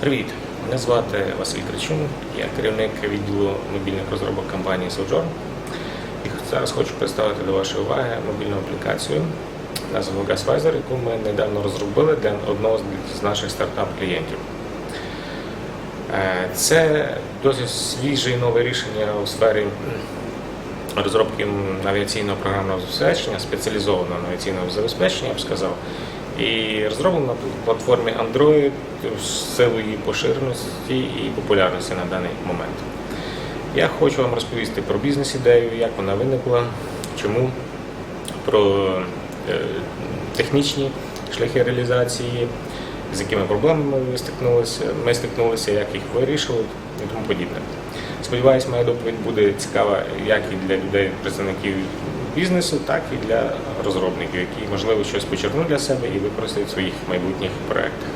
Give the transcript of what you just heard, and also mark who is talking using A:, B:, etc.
A: Привіт! Мене звати Василь Кричун, я керівник відділу мобільних розробок компанії Sojourn. І зараз хочу представити до вашої уваги мобільну аплікацію назвою GasVisor, яку ми недавно розробили для одного з наших стартап-клієнтів. Е, Це досить свіже і нове рішення у сфері розробки авіаційного програмного забезпечення, спеціалізованого авіаційного забезпечення, я б сказав. І розроблено на платформі Android в силу її поширеності і популярності на даний момент. Я хочу вам розповісти про бізнес-ідею, як вона виникла, чому, про е, технічні шляхи реалізації, з якими проблемами ви стикнулися, ми стикнулися, як їх вирішили і тому подібне. Сподіваюсь, моя доповідь буде цікава як і для людей, представників бізнесу, так і для розробників, які, можливо, щось почерпнуть для себе і використають в своїх майбутніх проєктах.